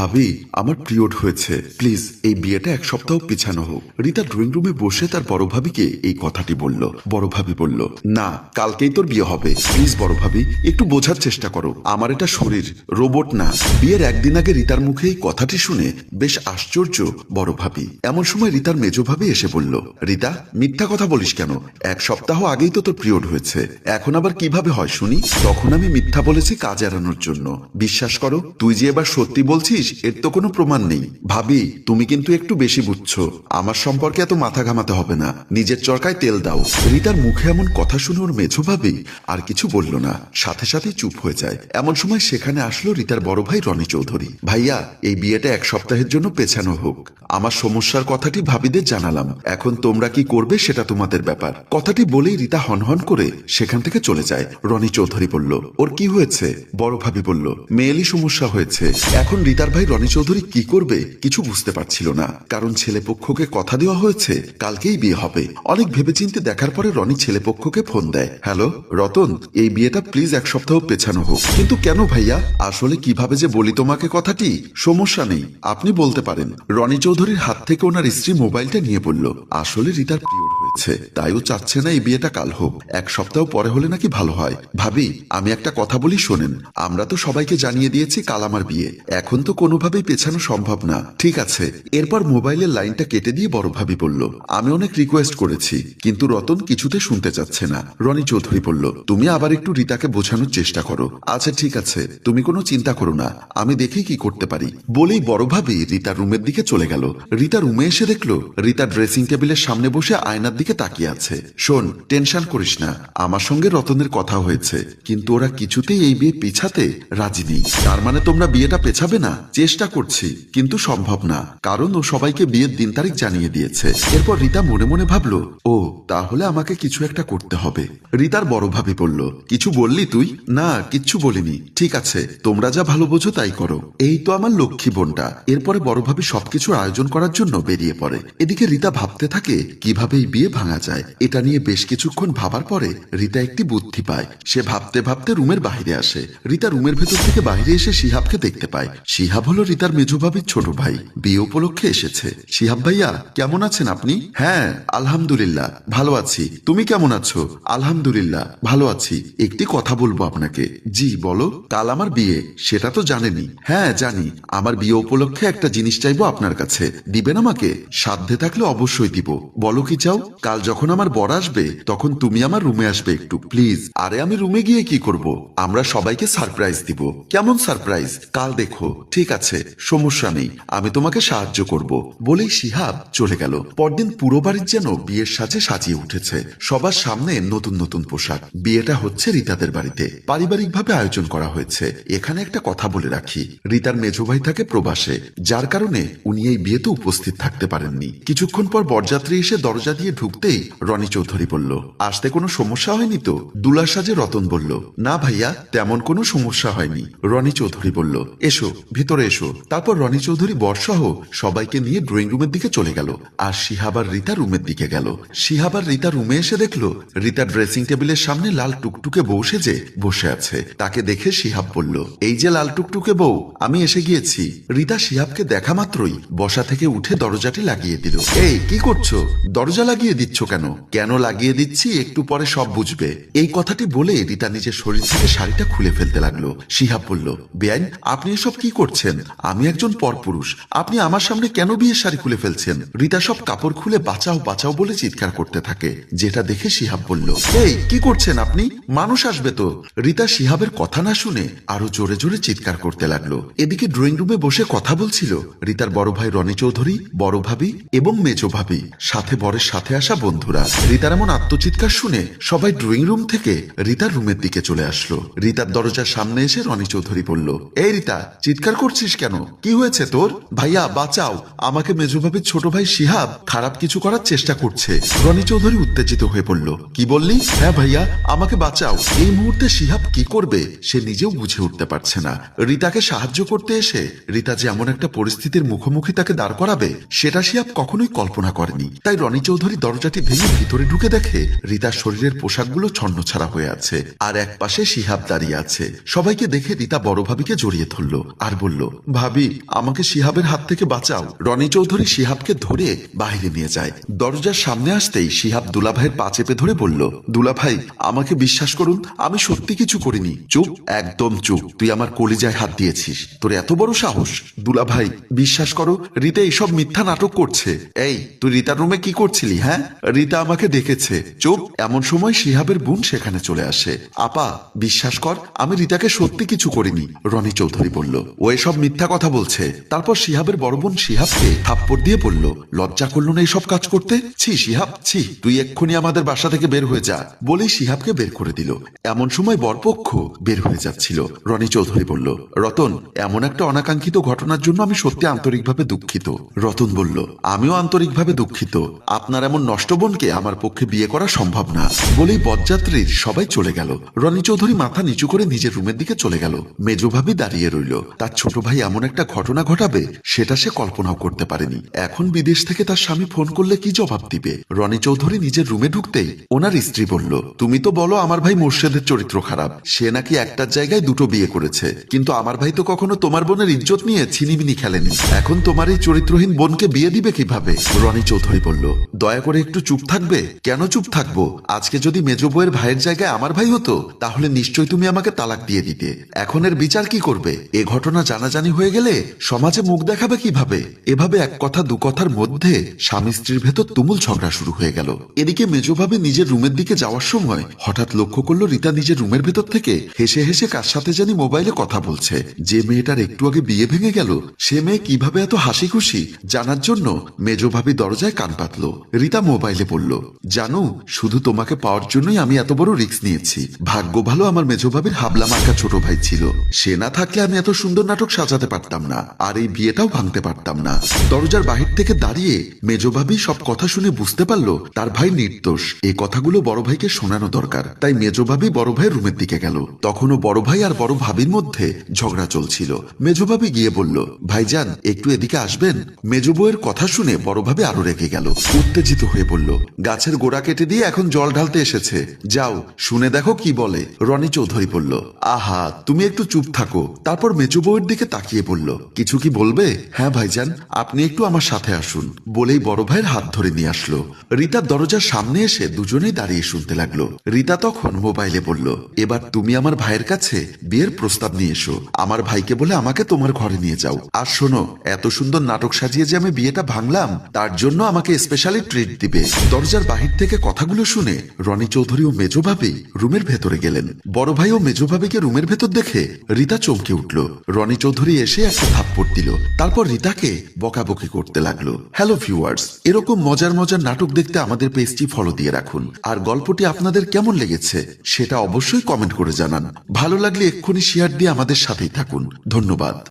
ভাবি, আমার পিরিয়ড হয়েছে। প্লিজ, এই বিয়েটা এক সপ্তাহ পিছানো হোক। রিতা ড্রয়িং রুমে বসে তার বড় ভাবিকে এই কথাটি বলল। বড় ভাবি বলল, না, কালকেই তোর বিয়ে হবে। প্লিজ বড় ভাবি, একটু বোঝার চেষ্টা করো। আমার এটা শরীর, রোবট না। বিয়ের একদিন আগে রিতার মুখে এই কথাটি শুনে বেশ আশ্চর্য বড় ভাবি। এমন সময় রিতার মেজ ভাবি এসে বলল, রিতা, মিথ্যা কথা বলিস কেন? এক সপ্তাহ আগেই তো তোর পিরিয়ড হয়েছে। এখন আবার কীভাবে হয় শুনি? তখন আমি মিথ্যা বলেছি কাজ এড়ানোর জন্য। বিশ্বাস করো, তুই যে এবার সত্যি বলছিস এর তো কোনো প্রমাণ নেই। ভাবি, তুমি কিন্তু একটু বেশি বুঝছ। আমার সম্পর্কে এত মাথা ঘামাতে হবে না। নিজের চরকায় তেল দাও। রিতার মুখে এমন কথা শুনে মেঝো ভাবি আর কিছু বলল না। সাথে সাথে চুপ হয়ে যায়। এমন সময় সেখানে আসলো রিতার বড় ভাই রনি চৌধুরী। ভাইয়া, এই বিয়েটা এক সপ্তাহের জন্য পেছানো হোক। আমার সমস্যার কথাটি ভাবিদের জানালাম। এখন তোমরা কি করবে সেটা তোমাদের ব্যাপার। কথাটি বলেই রিতা হনহন করে সেখান থেকে চলে যায়। রনি চৌধুরী বলল, ওর কি হয়েছে? বড় ভাবি বলল, মেয়েলি সমস্যা হয়েছে। এখন রিতার রনি চৌধুরী কি করবে কিছু বুঝতে পারছিল না। কারণ ছেলে পক্ষকে কথা দেওয়া হয়েছে, কালকেই বিয়ে হবে। অনেক ভেবেচিন্তে দেখার পরে রনি ছেলে পক্ষকে ফোন দেয়। হ্যালো, রতন, এই বিয়েটা প্লিজ এক সপ্তাহ পেছানো হোক। কিন্তু কেন ভাইয়া? আসলে কীভাবে যে বলি তোমাকে কথাটি? সমস্যা নেই, আপনি বলতে পারেন। রনি চৌধুরীর হাত থেকে ওনার স্ত্রী মোবাইলটা নিয়ে বলল, আসলে রিতার পিরিয়ড হয়েছে। তাই ও চাচ্ছে না এই বিয়েটা কাল হোক। এক সপ্তাহ পরে হলে নাকি ভালো হয়। ভাবি, আমি একটা কথা বলি শোনেন। আমরা তো সবাইকে জানিয়ে দিয়েছি কাল আমার বিয়ে। এখন তো কোনোভাবেই পেছানো সম্ভব না। ঠিক আছে। এরপর মোবাইলের লাইনটা কেটে দিয়ে বড় ভাবি বলল, আমি অনেক রিকোয়েস্ট করেছি, কিন্তু রতন কিছুতে শুনতে চাচ্ছে না। রনি চৌধুরী বলল, তুমি আবার একটু রিতাকে বোঝানোর চেষ্টা করো। আচ্ছা ঠিক আছে। তুমি কোনো চিন্তা করো না। আমি দেখি কি করতে পারি। বলেই বড় ভাবি রিতার রুমের দিকে চলে গেল। রিতা রুমে এসে দেখল, রিতা ড্রেসিং টেবিলের সামনে বসে আয়নার দিকে তাকিয়ে আছে। শোন, টেনশন করিস না। আমার সঙ্গে রতনের কথা হয়েছে। কিন্তু ওরা কিছুতেই এই বিয়ে পিছাতে রাজি নেই। তার মানে তোমরা বিয়েটা পেছাবে না? চেষ্টা করছি, কিন্তু সম্ভব না। কারণ ও সবাইকে বিয়ের দিন তারিখ জানিয়ে দিয়েছে। এরপর রিতা মনে মনে ভাবলো, ও, তাহলে আমাকে কিছু একটা করতে হবে। রিতার বড় ভাবি বলল, কিছু বললি তুই? না, কিচ্ছু বলিনি। ঠিক আছে, তোমরা যা ভালো বোঝো তাই করো। এই তো আমার লক্ষ্মী বোনটা। এরপরে বড় ভাবি সবকিছুর আয়োজন করার জন্য বেরিয়ে পড়ে। এদিকে রিতা ভাবতে থাকে, কীভাবে এই বিয়ে ভাঙা যায়। এটা নিয়ে বেশ কিছুক্ষণ ভাবার পরে রিতা একটি বুদ্ধি পায়। সে ভাবতে ভাবতে রুমের বাইরে আসে। রিতা রুমের ভেতর থেকে বাইরে এসে শিহাবকে দেখতে পায়। শিহাব হলো রিতার মেজো ভাবির ছোট ভাই। বিয়ে উপলক্ষে এসেছে। শিহাব ভাইয়া, কেমন আছেন আপনি? হ্যাঁ আলহামদুলিল্লাহ। ভালো আছি। তুমি কেমন আছো? আলহামদুলিল্লাহ, ভালো আছি। একটি কথা বলব আপনাকে। জি, বলো। কাল আমার বিয়ে। সেটা তো জানেনি হ্যাঁ জানি। আমার বিয়ে উপলক্ষে একটা জিনিস চাইব আপনার কাছে। দিবেন আমাকে? সাধ্যে থাকলে অবশ্যই দিব। বলো কি চাও? কাল যখন আমার বর আসবে, তখন তুমি আমার রুমে আসবে একটু, প্লিজ। আরে আমি রুমে গিয়ে কি করব? আমরা সবাইকে সারপ্রাইজ দিব। কেমন সারপ্রাইজ? কাল দেখো, ঠিক আছে, সমস্যা নেই, আমি তোমাকে সাহায্য করব। বলেই শিহাব চলে গেল। পরদিন পুরো বাড়ির যেন বিয়ের সাজে সাজিয়ে উঠেছে। সবার সামনে নতুন নতুন পোশাক। বিয়েটা হচ্ছে রিতাদের বাড়িতে। পারিবারিকভাবে আয়োজন করা হয়েছে। এখানে একটা কথা বলে রাখি। রিতার মেজো ভাই থাকে প্রবাসে। যার কারণে উনি এই বিয়েতে উপস্থিত থাকতে পারেননি। কিছুক্ষণ পর বরযাত্রী এসে দরজা দিয়ে ঢুকতেই রনি চৌধুরী বলল, আসতে কোনো সমস্যা হয়নি তো? দুলার সাজে রতন বলল, না ভাইয়া, তেমন কোনো সমস্যা হয়নি। রনি চৌধুরী বলল, এসো, ভিতরে এসো। তারপর রনি চৌধুরী বর্ষাহ সবাইকে নিয়ে ড্রয়িং রুমের দিকে চলে গেল আর শিহাবার রিতা রুমের দিকে গেল। শিহাবার রিতা রুমে এসে দেখল, রিতা ড্রেসিং টেবিলের সামনে লাল টুকটুকে বউ সেজে বসে আছে। তাকে দেখে শিহাব বলল, এই যে লাল টুকটুকে বউ, আমি এসে গিয়েছি। রিতা শিহাবকে দেখা মাত্রই বসা থেকে উঠে দরজাটি লাগিয়ে দিল। এই, কি করছ? দরজা লাগিয়ে দিচ্ছ কেন? কেন লাগিয়ে দিচ্ছি? একটু পরে সব বুঝবে। এই কথাটি বলে রিতা নিজের শরীর থেকে শাড়িটা খুলে ফেলতে লাগল। শিহাব বলল, বেআইন, আপনি এসব কি করছেন? আমি একজন পরপুরুষ। আপনি আমার সামনে কেন বিয়ের শাড়ি খুলে ফেলছেন? রিতা সব কাপড় খুলে বাঁচাও বাঁচাও বলে চিৎকার করতে থাকে। যেটা দেখে শিহাব বলল, এই, কি করছেন আপনি? মানুষ আসবে তো? রিতা শিহাবের কথা না শুনে আরও জোরে জোরে চিৎকার করতে লাগল। এদিকে ড্রয়িং রুমে বসে কথা বলছিল রিতার বড় ভাই রনি চৌধুরী, বড় ভাবি এবং মেজো ভাবি। সাথে বরের সাথে আসা বন্ধুরা, রিতার এমন আত্মচিৎকার শুনে সবাই ড্রয়িং রুম থেকে রিতার রুমের দিকে চলে আসলো। রিতার দরজার সামনে এসে রনি চৌধুরী বলল, এই রিতা, চিৎকার করছিস কেন? কি হয়েছে তোর? ভাইয়া, বাঁচাও। আমাকে মেজো ভাবির ছোট ভাই শিহাব খারাপ কিছু করার চেষ্টা করছে। রনি চৌধুরী উত্তেজিত হয়ে পড়ল কি বললি? হ্যাঁ ভাইয়া, আমাকে বাঁচাও। এই মুহূর্তে শিহাব কি করবে সে নিজেও বুঝে উঠতে পারছে না। রিতাকে সাহায্য করতে এসে রিতা যে এমন একটা পরিস্থিতির মুখোমুখি তাকে দাঁড় করাবে, সেটা শিহাব কখনোই কল্পনা করেনি। তাই রনি চৌধুরী দরজা দরজাটি ভেঙে ভিতরে ঢুকে দেখে রিতার শরীরের পোশাকগুলো ছন্নছাড়া হয়ে আছে, আর এক পাশে শিহাব দাঁড়িয়ে আছে। সবাইকে দেখে রিতা বড় ভাবিকে জড়িয়ে ধরল আর বলল, ভাবি, আমাকে শিহাবের হাত থেকে বাঁচাও। রনি চৌধুরী শিহাবকে ধরে বাইরে নিয়ে যায়। দরজার সামনে আসতেই শিহাব দুলাভাইয়ের পা চেপে ধরে বলল, দুলাভাই, আমাকে বিশ্বাস করুন, আমি সত্যি কিছু করিনি। চুপ, একদম চুপ। তুই আমার কলিজায় হাত দিয়েছিস। তোর এত বড় সাহস। দুলাভাই, বিশ্বাস করো, রিতা এইসব মিথ্যা নাটক করছে। এই, তুই রিতার রুমে কি করছিলি হ্যাঁ? রিতা আমাকে ডেকেছে। চুপ। এমন সময় শিহাবের বোন সেখানে চলে আসে। আপা, বিশ্বাস কর, আমি রিতাকে সত্যি কিছু করিনি, রনি চৌধুরী বলল। ও এসব মিথ্যা কথা বলছে। তারপর শিহাবের বড় বোন শিহাবকে থাপ্পড় দিয়ে বলল, লজ্জা করল না এইসব কাজ করতে? ছি, শিহাব, ছি, তুই এক্ষুনি আমাদের বাসা থেকে বের হয়ে যা, বলেই শিহাবকে বের করে দিল। এমন সময় বরপক্ষ বের হয়ে যাচ্ছিল। রনি চৌধুরী বলল, রতন, এমন একটা অনাকাঙ্ক্ষিত ঘটনার জন্য আমি সত্যি আন্তরিকভাবে দুঃখিত। রতন বলল, আমিও আন্তরিকভাবে দুঃখিত। আপনার এমন নষ্ট বোনকে আমার পক্ষে বিয়ে করা সম্ভব না বলেই বরযাত্রীর সবাই চলে গেল। রনি চৌধুরী মাথা নিচু করে নিজের রুমের দিকে চলে গেল। মেজভাবে দাঁড়িয়ে রইল। তার ছোট ভাই এমন একটা ঘটনা ঘটাবে, সেটা সে কল্পনাও করতে পারেনি। এখন বিদেশ থেকে তার স্বামী ফোন করলে কি জবাব দিবে? রনি চৌধুরী নিজের রুমে ঢুকতেই ওনার স্ত্রী বলল, তুমি তো বলো আমার ভাই মোর্শেদের চরিত্র খারাপ। সে নাকি একটার জায়গায় দুটো বিয়ে করেছে। কিন্তু আমার ভাই তো কখনো তোমার বোনের ইজ্জত নিয়ে ছিনিমিনি খেলেনি। এখন তোমার এই চরিত্রহীন বোনকে বিয়ে দিবে কীভাবে? রনি চৌধুরী বলল, দয়া করে একটু চুপ থাকবে? কেন চুপ থাকব? আজকে যদি মেজ বউয়ের ভাইয়ের জায়গায় আমার ভাই হতো, তাহলে নিশ্চয়ই তুমি আমাকে তালাক দিয়ে দিতে। এখন এর বিচার কি করবে? এ ঘটনা জানাজানি হয়ে গেলে সমাজে মুখ দেখাবে কীভাবে? এভাবে এক কথা, দু কথার মধ্যে স্বামী স্ত্রীর ভেতর তুমুল ঝগড়া শুরু হয়ে গেল। এদিকে মেজভাবে নিজের রুমের দিকে যাওয়ার সময় হঠাৎ লক্ষ্য করল রীতা নিজের রুমের ভেতর থেকে হেসে হেসে কার সাথে জানি মোবাইলে কথা বলছে। যে মেয়েটার একটু আগে বিয়ে ভেঙে গেল, সে মেয়ে কীভাবে এত হাসি খুশি জানার জন্য মেজভাবি দরজায় কান পাতল। রীতা মোবাইলে বলল জানো, শুধু তোমাকে পাওয়ার জন্যই আমি এত বড় রিস্ক নিয়েছি। ভাগ্য ভালো আমার মেজভাবির হাবলা মার্কা ছোট ভাই ছিল। সে না থাকলে আমি এত সুন্দর নাটক সাজাতে পারতাম না, আর এই বিয়েটাও ভাঙতে পারতাম না। দরজার বাহির থেকে দাঁড়িয়ে মেজভাবি সব কথা শুনে বুঝতে পারল, তার ভাই নির্দোষ। এই কথাগুলো বড় ভাইকে শোনানো দরকার। তাই মেজভাবি বড় ভাইয়ের রুমের দিকে গেল। তখনও বড় ভাই আর বড় ভাবির মধ্যে ঝগড়া চলছিল। মেজভাবি গিয়ে বলল, ভাইজান, একটু এদিকে আসবেন? মেজ বউয়ের কথা শুনে বড় ভাবে আরও রেগে গেল। উত্তেজিত হয়ে বলল, গাছের গোড়া কেটে দিয়ে এখন জল ঢালতে এসেছে। যাও, শুনে দেখো কি বলে। রনি চৌধুরী বলল, আহা, তুমি একটু চুপ থাকো। তারপর মেজ বউয়ের দিকে তাকিয়ে বলল, কিছু কি বলবে? হ্যাঁ ভাইজান, আপনি একটু আমার সাথে আসুন। বলেই বড় ভাইয়ের হাত ধরে নিয়ে আসলো। রীতার দরজার সামনে এসে দুজনেই দাঁড়িয়ে শুনতে লাগল। রীতা তখন মোবাইলে বলল, এবার তুমি আমার ভাইয়ের কাছে বিয়ের প্রস্তাব নিয়ে এসো। আমার ভাইকে বলে আমাকে তোমার ঘরে নিয়ে যাও। আর শোনো, এত সুন্দর নাটক সাজিয়ে যে আমি বিয়েটা ভাঙলাম, তার জন্য আমাকে স্পেশালি ট্রিট দিবে। দরজার বাহির থেকে কথাগুলো শুনে রনি চৌধুরী ও মেজো ভাবি রুমের ভেতরে গেলেন। বড় ভাই ও মেজো ভাবিকে রুমের ভেতর দেখে রীতা চমকে উঠল। রনি চৌধুরী এসে একটা থাপ্পড় দিল। তারপর রীতাকে বকাবকি করতে লাগল। হ্যালো ভিউয়ার্স এরকম মজার মজার নাটক দেখতে আমাদের পেজটি ফলো দিয়ে রাখুন। আর গল্পটি আপনাদের কেমন লেগেছে সেটা অবশ্যই কমেন্ট করে জানান। ভালো লাগলে এক্ষুনি শেয়ার দিয়ে আমাদের সাথেই থাকুন। ধন্যবাদ।